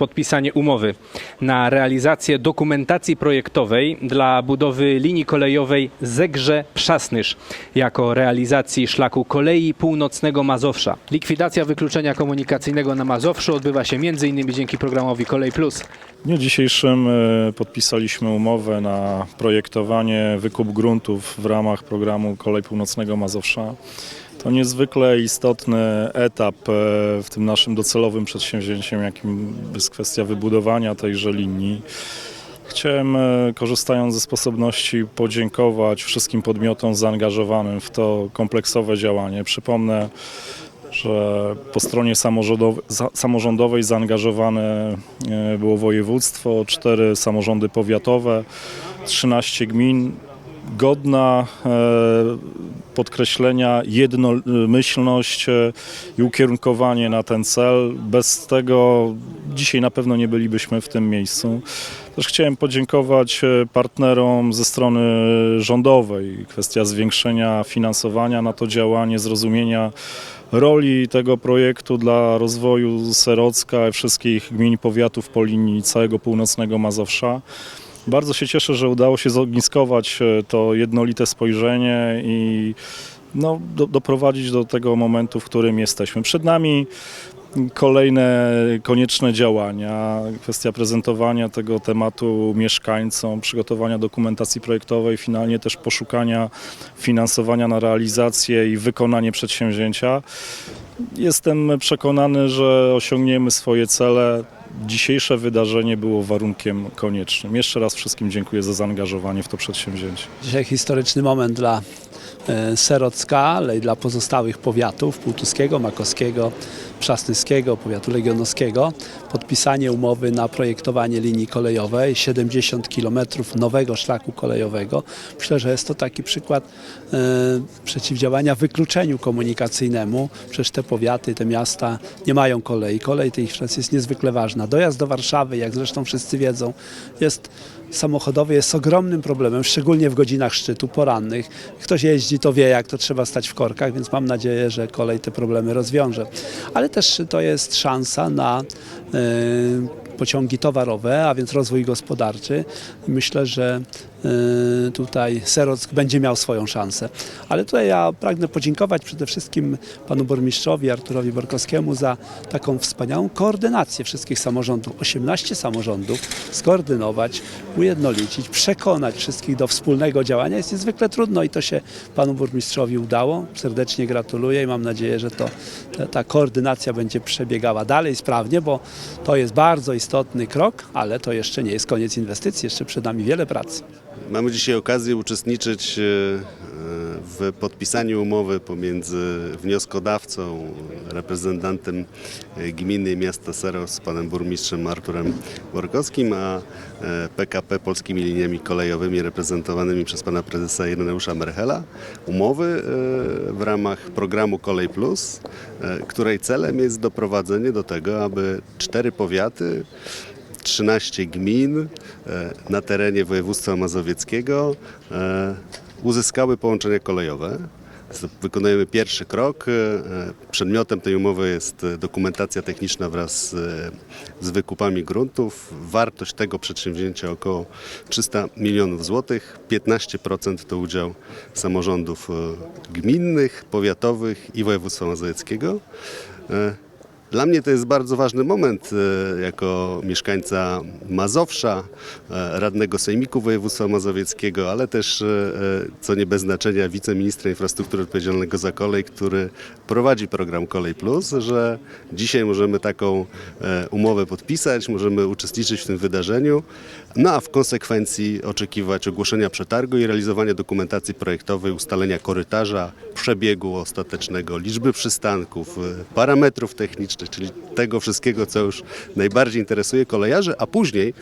podpisanie umowy na realizację dokumentacji projektowej dla budowy linii kolejowej Zegrze-Przasnysz jako realizacji szlaku kolei północnego Mazowsza. Likwidacja wykluczenia komunikacyjnego na Mazowszu odbywa się m.in. dzięki programowi Kolej Plus. W dniu dzisiejszym e, podpisaliśmy umowę na projektowanie, wykup gruntów w ramach programu Kolej Północnego Mazowsza. To niezwykle istotny etap e, w tym naszym docelowym przedsięwzięciem, jakim jest kwestia wybudowania tejże linii. Chciałem, e, korzystając ze sposobności, podziękować wszystkim podmiotom zaangażowanym w to kompleksowe działanie. Przypomnę, że po stronie samorządowej, za, samorządowej zaangażowane e, było województwo, cztery samorządy powiatowe, 13 gmin. Godna e, podkreślenia jednomyślność e, i ukierunkowanie na ten cel. Bez tego dzisiaj na pewno nie bylibyśmy w tym miejscu. Też chciałem podziękować e, partnerom ze strony rządowej. Kwestia zwiększenia finansowania na to działanie, zrozumienia roli tego projektu dla rozwoju Serocka wszystkich gmin, powiatów po linii całego północnego Mazowsza. Bardzo się cieszę, że udało się zogniskować e, to jednolite spojrzenie i no, do, doprowadzić do tego momentu, w którym jesteśmy. Przed nami kolejne konieczne działania, kwestia prezentowania tego tematu mieszkańcom, przygotowania dokumentacji projektowej, finalnie też poszukania finansowania na realizację i wykonanie przedsięwzięcia. Jestem przekonany, że osiągniemy swoje cele. Dzisiejsze wydarzenie było warunkiem koniecznym. Jeszcze raz wszystkim dziękuję za zaangażowanie w to przedsięwzięcie. Dzisiaj historyczny moment dla e, Serocka, ale i dla pozostałych powiatów Półtuskiego, Makowskiego, Przasnyskiego, powiatu legionowskiego. Podpisanie umowy na projektowanie linii kolejowej, 70 km nowego szlaku kolejowego. Myślę, że jest to taki przykład e, przeciwdziałania wykluczeniu komunikacyjnemu. Przecież te powiaty, te miasta nie mają kolei. Kolej tej jest niezwykle ważna. Dojazd do Warszawy, jak zresztą wszyscy wiedzą, jest samochodowy jest ogromnym problemem, szczególnie w godzinach szczytu, porannych. Ktoś jeździ, to wie, jak to trzeba stać w korkach, więc mam nadzieję, że kolej te problemy rozwiąże. Ale też to jest szansa na e, pociągi towarowe, a więc rozwój gospodarczy. Myślę, że e, tutaj Serock będzie miał swoją szansę. Ale tutaj ja pragnę podziękować przede wszystkim panu burmistrzowi Arturowi Borkowskiemu za taką wspaniałą koordynację wszystkich samorządów. 18 samorządów skoordynować, ujednolicić, przekonać wszystkich do wspólnego działania jest niezwykle trudno i to się panu burmistrzowi udało. Serdecznie gratuluję i mam nadzieję, że to, ta, ta koordynacja będzie przebiegała dalej sprawnie, bo to jest bardzo istotny krok, ale to jeszcze nie jest koniec inwestycji, jeszcze przed nami wiele pracy. Mamy dzisiaj okazję uczestniczyć e, w podpisaniu umowy pomiędzy wnioskodawcą, reprezentantem e, gminy miasta Seros, panem burmistrzem Arturem Borkowskim, a e, PKP Polskimi Liniami Kolejowymi reprezentowanymi przez pana prezesa Ireneusza Merchela. Umowy e, w ramach programu Kolej Plus, e, której celem jest doprowadzenie do tego, aby cztery powiaty 13 gmin e, na terenie województwa mazowieckiego e, uzyskały połączenie kolejowe. Wykonujemy pierwszy krok. E, Przedmiotem tej umowy jest e, dokumentacja techniczna wraz e, z wykupami gruntów. Wartość tego przedsięwzięcia około 300 milionów złotych. 15% to udział samorządów gminnych, powiatowych i województwa mazowieckiego. Dla mnie to jest bardzo ważny moment e, jako mieszkańca Mazowsza, e, radnego Sejmiku Województwa Mazowieckiego, ale też, e, co nie bez znaczenia, wiceministra infrastruktury odpowiedzialnego za kolej, który prowadzi program Kolej Plus, że dzisiaj możemy taką umowę podpisać, możemy uczestniczyć w tym wydarzeniu, no a w konsekwencji oczekiwać ogłoszenia przetargu i realizowania dokumentacji projektowej, ustalenia korytarza, przebiegu ostatecznego, liczby przystanków, parametrów technicznych, czyli tego wszystkiego, co już najbardziej interesuje kolejarzy, a później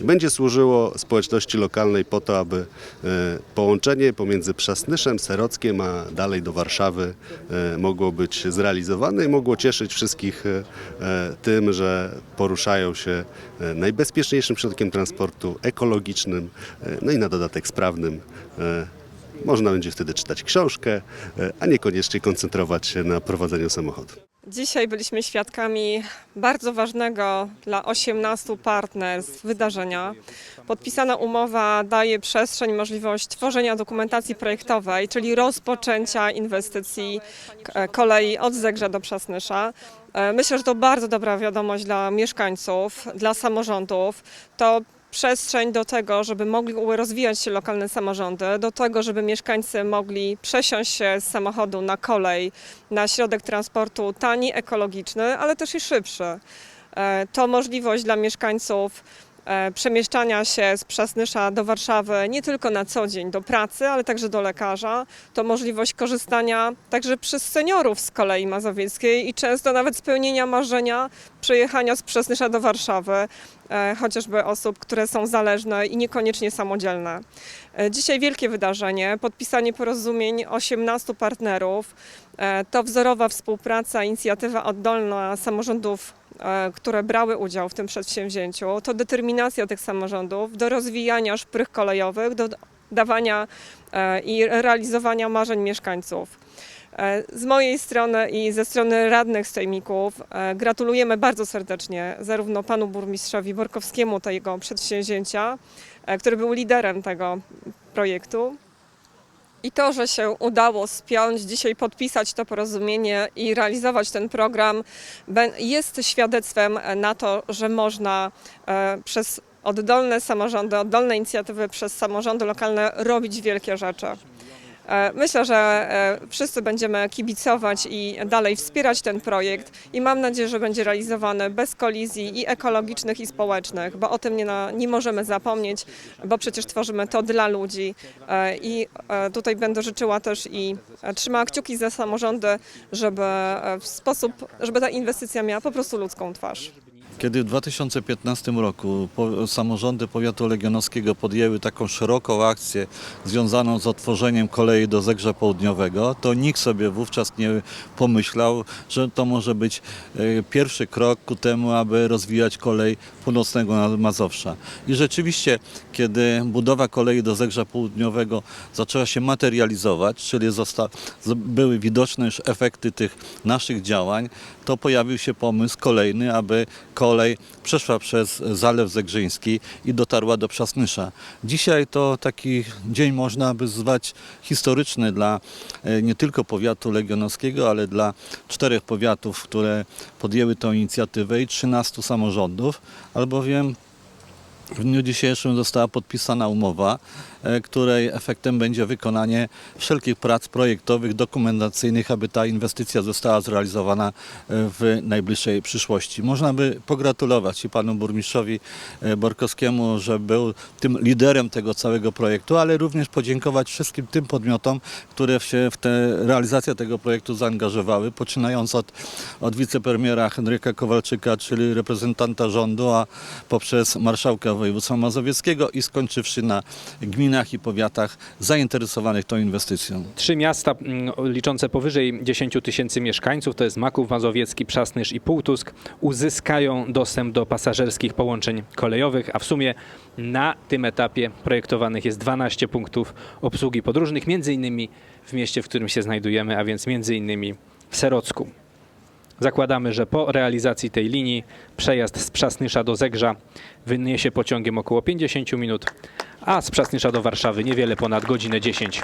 będzie służyło społeczności lokalnej po to, aby e, połączenie pomiędzy Przasnyszem, Serockiem, a dalej do Warszawy e, mogło być zrealizowane i mogło cieszyć wszystkich e, tym, że poruszają się najbezpieczniejszym środkiem transportu, ekologicznym, no i na dodatek sprawnym. E, Można będzie wtedy czytać książkę, e, a niekoniecznie koncentrować się na prowadzeniu samochodu. Dzisiaj byliśmy świadkami bardzo ważnego dla 18 partnerstw wydarzenia. Podpisana umowa daje przestrzeń, możliwość tworzenia dokumentacji projektowej, czyli rozpoczęcia inwestycji k- kolei od Zegrza do Przasnysza. E, Myślę, że to bardzo dobra wiadomość dla mieszkańców, dla samorządów. To przestrzeń do tego, żeby mogły rozwijać się lokalne samorządy, do tego, żeby mieszkańcy mogli przesiąść się z samochodu na kolej, na środek transportu tani, ekologiczny, ale też i szybszy. E, To możliwość dla mieszkańców przemieszczania się z Przasnysza do Warszawy nie tylko na co dzień do pracy, ale także do lekarza. To możliwość korzystania także przez seniorów z kolei mazowieckiej i często nawet spełnienia marzenia przejechania z Przasnysza do Warszawy, e, chociażby osób, które są zależne i niekoniecznie samodzielne. E, Dzisiaj wielkie wydarzenie, podpisanie porozumień 18 partnerów. E, To wzorowa współpraca, inicjatywa oddolna samorządów, e, które brały udział w tym przedsięwzięciu. To determinacja tych samorządów do rozwijania szprych kolejowych, do dawania e, i realizowania marzeń mieszkańców. E, Z mojej strony i ze strony radnych sejmików e, gratulujemy bardzo serdecznie zarówno panu burmistrzowi Borkowskiemu tego przedsięwzięcia, e, który był liderem tego projektu. I to, że się udało spiąć, dzisiaj podpisać to porozumienie i realizować ten program, jest świadectwem na to, że można e, przez oddolne samorządy, oddolne inicjatywy przez samorządy lokalne robić wielkie rzeczy. E, Myślę, że e, wszyscy będziemy kibicować i dalej wspierać ten projekt i mam nadzieję, że będzie realizowany bez kolizji i ekologicznych i społecznych, bo o tym nie, nie możemy zapomnieć, bo przecież tworzymy to dla ludzi E, i tutaj będę życzyła też i trzymała kciuki za samorządy, żeby w sposób, żeby ta inwestycja miała po prostu ludzką twarz. Kiedy w 2015 roku samorządy powiatu legionowskiego podjęły taką szeroką akcję związaną z otworzeniem kolei do Zegrza Południowego, to nikt sobie wówczas nie pomyślał, że to może być e, pierwszy krok ku temu, aby rozwijać kolej północnego Mazowsza. I rzeczywiście, kiedy budowa kolei do Zegrza Południowego zaczęła się materializować, czyli były widoczne już efekty tych naszych działań, to pojawił się pomysł kolejny, aby kolej przeszła przez Zalew Zegrzyński i dotarła do Przasnysza. Dzisiaj to taki dzień można by zwać historyczny dla e, nie tylko powiatu legionowskiego, ale dla czterech powiatów, które podjęły tę inicjatywę i 13 samorządów, albowiem w dniu dzisiejszym została podpisana umowa, e, której efektem będzie wykonanie wszelkich prac projektowych, dokumentacyjnych, aby ta inwestycja została zrealizowana e, w najbliższej przyszłości. Można by pogratulować i panu burmistrzowi e, Borkowskiemu, że był tym liderem tego całego projektu, ale również podziękować wszystkim tym podmiotom, które się w tę realizację tego projektu zaangażowały, poczynając od, od wicepremiera Henryka Kowalczyka, czyli reprezentanta rządu, a poprzez marszałka województwa mazowieckiego i skończywszy na gminach i powiatach zainteresowanych tą inwestycją. Trzy miasta mm, liczące powyżej 10 tysięcy mieszkańców, to jest Maków Mazowiecki, Przasnysz i Półtusk, uzyskają dostęp do pasażerskich połączeń kolejowych, a w sumie na tym etapie projektowanych jest 12 punktów obsługi podróżnych, między innymi w mieście, w którym się znajdujemy, a więc między innymi w Serocku. Zakładamy, że po realizacji tej linii przejazd z Przasnysza do Zegrza wyniesie pociągiem około 50 minut, a z Przasnysza do Warszawy niewiele ponad godzinę 10.